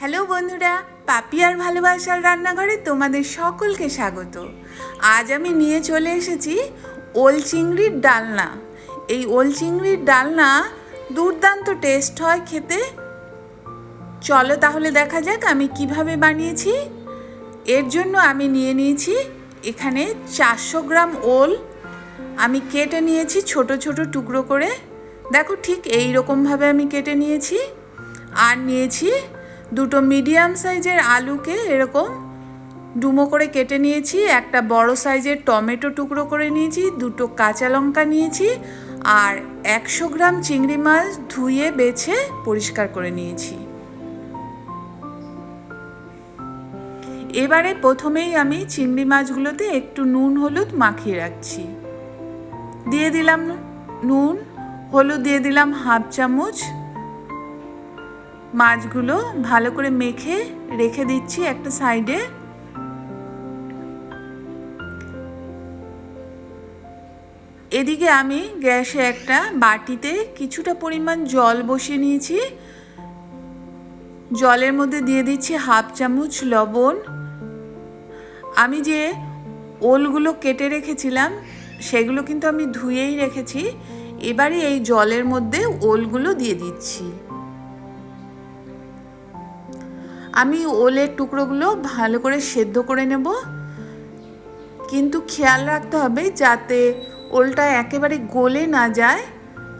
Hello বন্ধুরা পাপিয়ার ভালোবাসার রান্নাঘরে তোমাদের সকলকে স্বাগত। আজ আমি নিয়ে চলে এসেছি ওল চিংড়ির ডালনা। এই ওল চিংড়ির ডালনা দুর্দান্ত টেস্ট হয় খেতে। চলো তাহলে দেখা যাক আমি কীভাবে বানিয়েছি। এর জন্য আমি নিয়ে নিয়েছি এখানে চারশো গ্রাম ওল। আমি কেটে নিয়েছি ছোট ছোট টুকরো করে। দেখো ঠিক এই রকমভাবে আমি কেটে নিয়েছি। আর নিয়েছি দুটো মিডিয়াম সাইজের আলুকে এরকম ডুমো করে কেটে নিয়েছি, একটা বড় সাইজের টমেটো টুকরো করে নিয়েছি, দুটো কাঁচা লঙ্কা নিয়েছি আর একশো গ্রাম চিংড়ি মাছ ধুয়ে বেছে পরিষ্কার করে নিয়েছি। এবারে প্রথমেই আমি চিংড়ি মাছগুলোতে একটু নুন, হলুদ মাখিয়ে রাখছি। দিয়ে দিলাম নুন, হলুদ দিয়ে দিলাম হাফ চামচ মাছগুলো ভালো করে মেখে রেখে দিচ্ছি একটা সাইডে। এদিকে আমি গ্যাসে একটা বাটিতে কিছুটা পরিমাণ জল বসিয়ে নিয়েছি। জলের মধ্যে দিয়ে দিচ্ছি হাফ চামচ লবণ। আমি যে ওলগুলো কেটে রেখেছিলাম, সেগুলো কিন্তু আমি ধুয়েই রেখেছি। এবারে এই জলের মধ্যে ওলগুলো দিয়ে দিচ্ছি। আমি ওলের টুকরোগুলো ভালো করে সেদ্ধ করে নেব। কিন্তু খেয়াল রাখতে হবে যাতে ওলটা একেবারে গলে না যায়,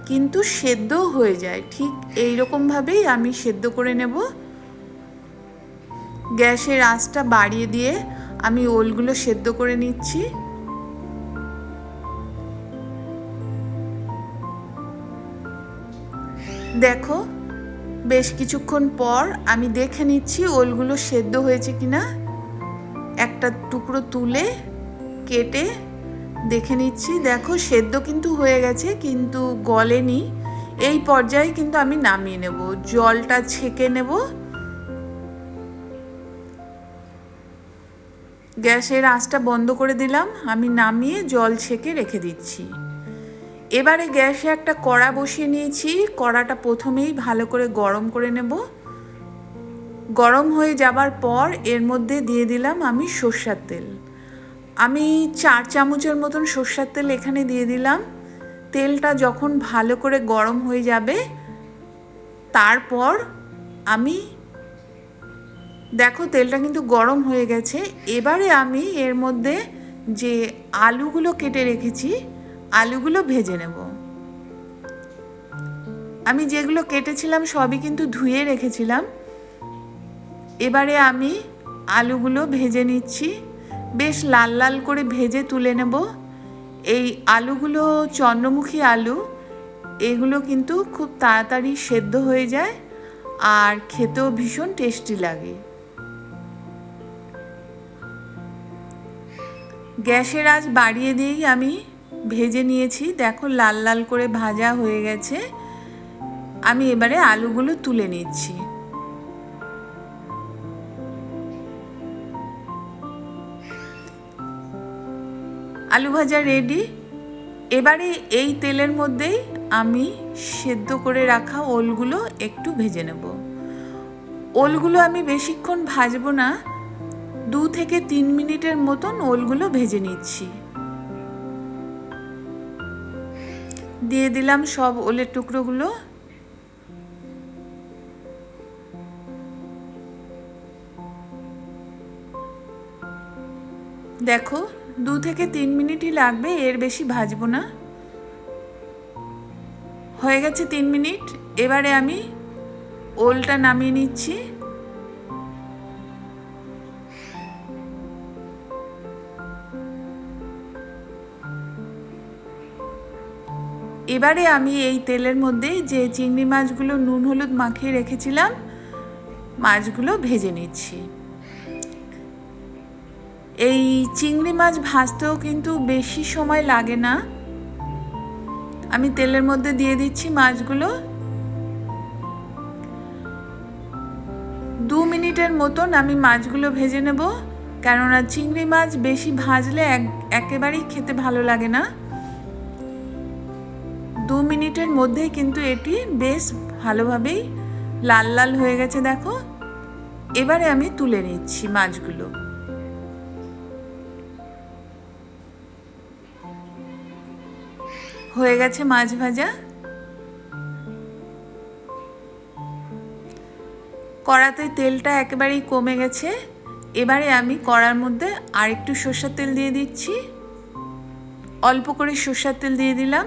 কিন্তু সেদ্ধ হয়ে যায়। ঠিক এই রকমভাবেই আমি সেদ্ধ করে নেব। গ্যাসের আঁচটা বাড়িয়ে দিয়ে আমি ওলগুলো সেদ্ধ করে নিচ্ছি। দেখো বেশ কিছুক্ষণ পর আমি দেখে নিচ্ছি ওলগুলো সেদ্ধ হয়েছে কিনা। একটা টুকরো তুলে কেটে দেখে নিচ্ছি। দেখো, সেদ্ধ কিন্তু হয়ে গেছে, কিন্তু গলেনি। এই পর্যায়ে কিন্তু আমি নামিয়ে নেব। জলটা ছেঁকে নেব। গ্যাসের আঁচটা বন্ধ করে দিলাম। আমি নামিয়ে জল ছেঁকে রেখে দিচ্ছি। এবারে গ্যাসে একটা কড়া বসিয়ে নিয়েছি। কড়াটা প্রথমেই ভালো করে গরম করে নেব। গরম হয়ে যাবার পর এর মধ্যে দিয়ে দিলাম আমি সর্ষার তেল। আমি চার চামচের মতন সর্ষার তেল এখানে দিয়ে দিলাম। তেলটা যখন ভালো করে গরম হয়ে যাবে, তারপর আমি দেখো তেলটা কিন্তু গরম হয়ে গেছে। এবারে আমি এর মধ্যে যে আলুগুলো কেটে রেখেছি আলুগুলো ভেজে নেব। আমি যেগুলো কেটেছিলাম সবই কিন্তু ধুয়ে রেখেছিলাম। এবারে আমি আলুগুলো ভেজে নিচ্ছি। বেশ লাল লাল করে ভেজে তুলে নেব। এই আলুগুলো চন্দ্রমুখী আলু, এগুলো কিন্তু খুব তাড়াতাড়ি সেদ্ধ হয়ে যায় আর খেতেও ভীষণ টেস্টি লাগে। গ্যাসের আজ বাড়িয়ে দিয়েই আমি ভেজে নিয়েছি। দেখো, লাল লাল করে ভাজা হয়ে গেছে। আমি এবারে আলুগুলো তুলে নিচ্ছি। আলু ভাজা রেডি এবারে এই তেলের মধ্যেই আমি সেদ্ধ করে রাখা ওলগুলো একটু ভেজে নেব। ওলগুলো আমি বেশিক্ষণ ভাজবো না। দু থেকে তিন মিনিটের মতন ওলগুলো ভেজে নিচ্ছি। দিয়ে দিলাম সব ওলের টুকরোগুলো। দেখো, দু থেকে তিন মিনিটই লাগবে, এর বেশি ভাজবো না। হয়ে গেছে তিন মিনিট, এবারে আমি ওলটা নামিয়ে নিচ্ছি। এবারে আমি এই তেলের মধ্যে যে চিংড়ি মাছগুলো নুন হলুদ মাখিয়ে রেখেছিলাম, মাছগুলো ভেজে নিচ্ছি। এই চিংড়ি মাছ ভাজতেও কিন্তু বেশি সময় লাগে না। আমি তেলের মধ্যে দিয়ে দিচ্ছি মাছগুলো। দু মিনিটের মতন আমি মাছগুলো ভেজে নেব, কেননা চিংড়ি মাছ বেশি ভাজলে একেবারেই খেতে ভালো লাগে না। দু মিনিটের মধ্যেই কিন্তু এটি বেশ ভালোভাবেই লাল লাল হয়ে গেছে, দেখো। এবারে আমি তুলে নিচ্ছি মাছগুলো। হয়ে গেছে মাছ ভাজা। কড়াতে তেলটা একেবারেই কমে গেছে। এবারে আমি কড়ার মধ্যে আর একটু সর্ষের তেল দিয়ে দিচ্ছি। অল্প করে সর্ষের তেল দিয়ে দিলাম।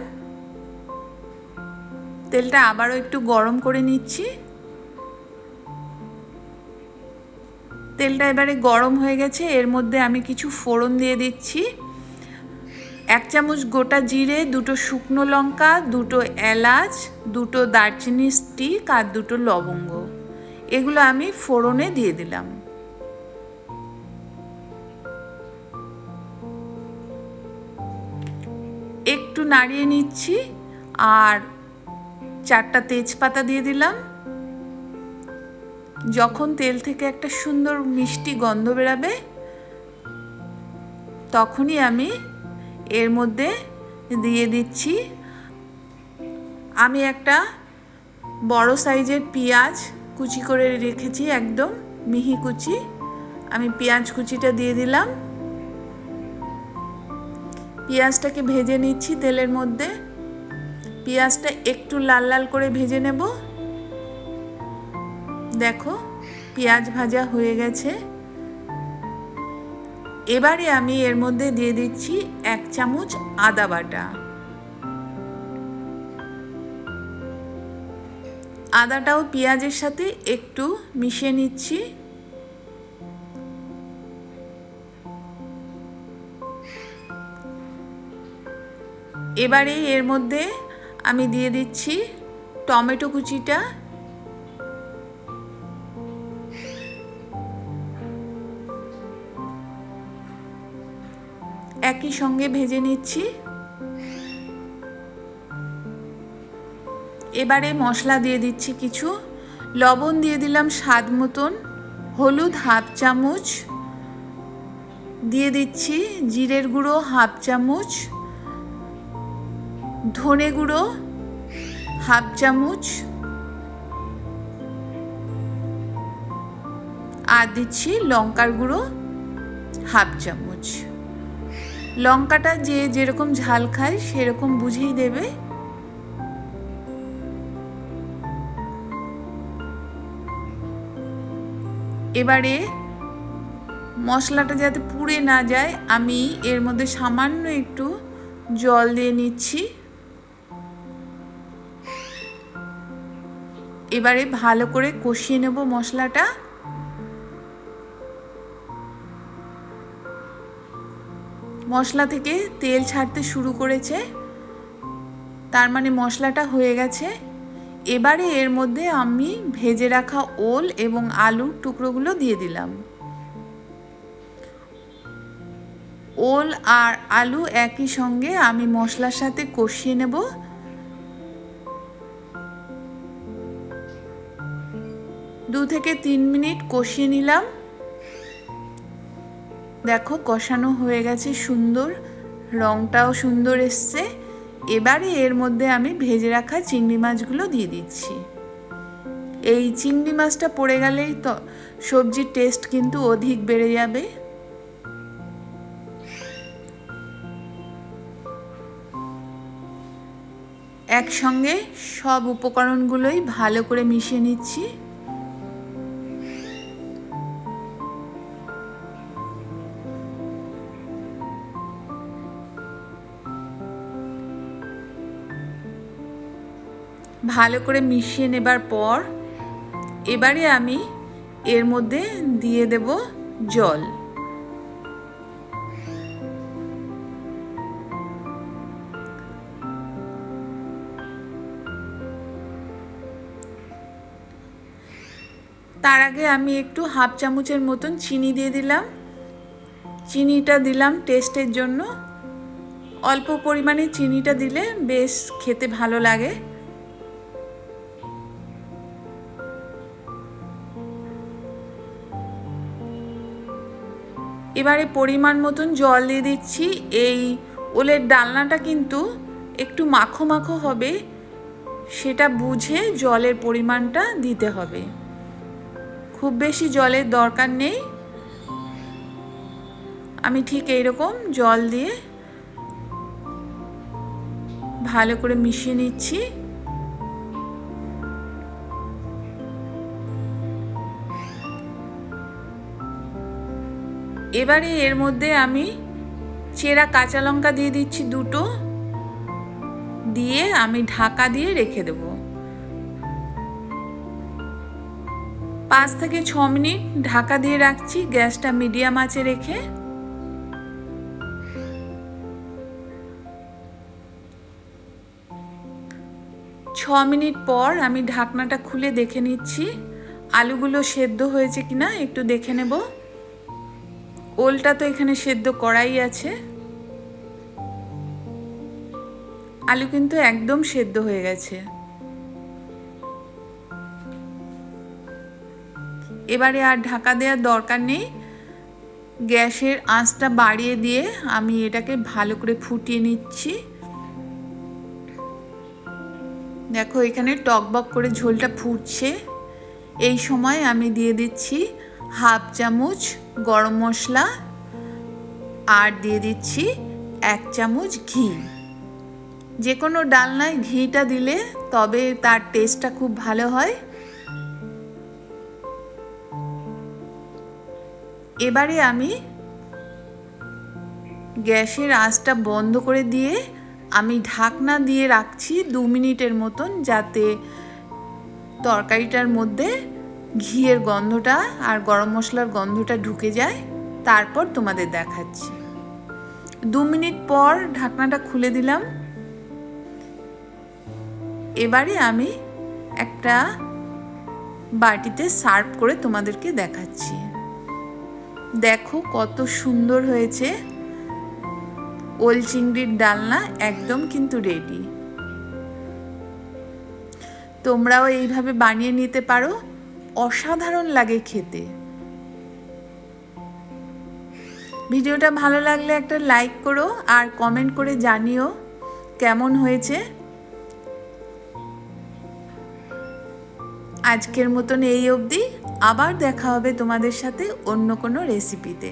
তেলটা আবারও একটু গরম করে নিচ্ছি। তেলটা এবারে গরম হয়ে গেছে, এর মধ্যে আমি কিছু ফোড়ন দিয়ে দিচ্ছি। এক চামচ গোটা জিরে, দুটো শুকনো লঙ্কা, দুটো এলাচ, দুটো দারচিনি স্টিক আর দুটো লবঙ্গ। এগুলো আমি ফোড়নে দিয়ে দিলাম। একটু নাড়িয়ে নিচ্ছি আর চারটা তেজপাতা দিয়ে দিলাম। যখন তেল থেকে একটা সুন্দর মিষ্টি গন্ধ বেরাবে, তখনই আমি এর মধ্যে দিয়ে দিচ্ছি। আমি একটা বড় সাইজের পেঁয়াজ কুচি করে রেখেছি একদম মিহি কুচি। আমি পেঁয়াজ কুচিটা দিয়ে দিলাম। পেঁয়াজটাকে ভেজে নিচ্ছি তেলের মধ্যে। পেঁয়াজটা একটু লাল লাল করে ভেজে নেব। দেখো, পেঁয়াজ ভাজা হয়ে গেছে। এবারে আমি এর মধ্যে দিয়ে দিচ্ছি এক চামচ আদা বাটা। আদাটাও পেঁয়াজের সাথে একটু মিশিয়ে নিচ্ছি। এবারে এর মধ্যে আমি দিয়ে দিচ্ছি টমেটো কুচিটা। একই সঙ্গে ভেজে নিচ্ছি। এবারে মশলা দিয়ে দিচ্ছি কিছু। লবণ দিয়ে দিলাম স্বাদ মতন। হলুদ হাফ চামচ। দিয়ে দিচ্ছি জিরের গুঁড়ো হাফ চামচ। ধনে গুঁড়ো, হাফ চামচ। আর দিচ্ছি লঙ্কার গুঁড়ো, হাফ চামচ। লঙ্কাটা যে যেরকম ঝাল খায় সেরকম বুঝেই দেবে। এবারে মশলাটা যাতে পুড়ে না যায়, আমি এর মধ্যে সামান্য একটু জল দিয়ে নিচ্ছি। এবারে ভালো করে কষিয়ে নেব মশলাটা। মশলা থেকে তেল ছাড়তে শুরু করেছে। তার মানে মশলাটা হয়ে গেছে। এবারে এর মধ্যে আমি ভেজে রাখা ওল এবং আলুর টুকরোগুলো দিয়ে দিলাম। ওল আর আলু একই সঙ্গে আমি মশলার সাথে কষিয়ে নেব। দু থেকে তিন মিনিট কষিয়ে নিলাম। দেখো, কষানো হয়ে গেছে সুন্দর, রংটাও সুন্দর এসছে। এবারে এর মধ্যে আমি ভেজে রাখা চিংড়ি মাছগুলো দিয়ে দিচ্ছি। এই চিংড়ি মাছটা পড়ে গেলেই তো সবজির টেস্ট কিন্তু অধিক বেড়ে যাবে। একসঙ্গে সব উপকরণগুলোই ভালো করে মিশিয়ে নিচ্ছি। ভালো করে মিশিয়ে নেবার পর এবারে আমি এর মধ্যে দিয়ে দেব জল। তার আগে আমি একটু হাফ চামচের মতন চিনি দিয়ে দিলাম। চিনিটা দিলাম টেস্টের জন্য। অল্প পরিমাণে চিনিটা দিলে বেশ খেতে ভালো লাগে। এবারে পরিমাণ মতন জল দিয়ে দিচ্ছি। এই ওলের ডালনাটা কিন্তু একটু মাখো মাখো হবে, সেটা বুঝে জলের পরিমাণটা দিতে হবে। খুব বেশি জলের দরকার নেই। আমি ঠিক এইরকম জল দিয়ে ভালো করে মিশিয়ে নিচ্ছি। এবারে এর মধ্যে আমি চেরা কাঁচা লঙ্কা দিয়ে দিচ্ছি দুটো, দিয়ে আমি ঢাকা দিয়ে রেখে দেব। পাঁচ থেকে ছ মিনিট ঢাকা দিয়ে রাখছি, গ্যাসটা মিডিয়াম আঁচে রেখে। ছ মিনিট পর আমি ঢাকনাটা খুলে দেখে নিচ্ছি, আলুগুলো সেদ্ধ হয়েছে কিনা একটু দেখে নেব। ওলটা তো এখানে সেদ্ধ করাই আছে। আলু কিন্তু একদম সেদ্ধ হয়ে গেছে। এবারে আর ঢাকা দেওয়ার দরকার নেই। গ্যাসের আঁচটা বাড়িয়ে দিয়ে আমি এটাকে ভালো করে ফুটিয়ে নিচ্ছি। দেখো এখানে টকবক করে ঝোলটা ফুটছে। এই সময় আমি দিয়ে দিচ্ছি হাফ চামচ গরম মশলা আর দিয়ে দিচ্ছি এক চামচ ঘি। যে কোনো ডালনায় ঘিটা দিলে তবে তার টেস্টটা খুব ভালো হয়। এবারে আমি গ্যাসের আঁচটা বন্ধ করে দিয়ে আমি ঢাকনা দিয়ে রাখছি দু মিনিটের মতন যাতে তরকারিটার মধ্যে ঘিয়ের গন্ধটা আর গরম মশলার গন্ধটা ঢুকে যায়, তারপর তোমাদের দেখাচ্ছি। দু মিনিট পর ঢাকনাটা খুলে দিলাম। এবারে আমি একটা বাটিতে সার্ভ করে তোমাদেরকে দেখাচ্ছি। দেখো কত সুন্দর হয়েছে। ওল চিংড়ির ডালনা একদম কিন্তু রেডি তোমরাও এইভাবে বানিয়ে নিতে পারো। অসাধারণ লাগে খেতে। ভিডিওটা ভালো লাগলে একটা লাইক করো আর কমেন্ট করে জানিও কেমন হয়েছে। আজকের মতন এই অবধি। আবার দেখা হবে তোমাদের সাথে অন্য কোনো রেসিপিতে।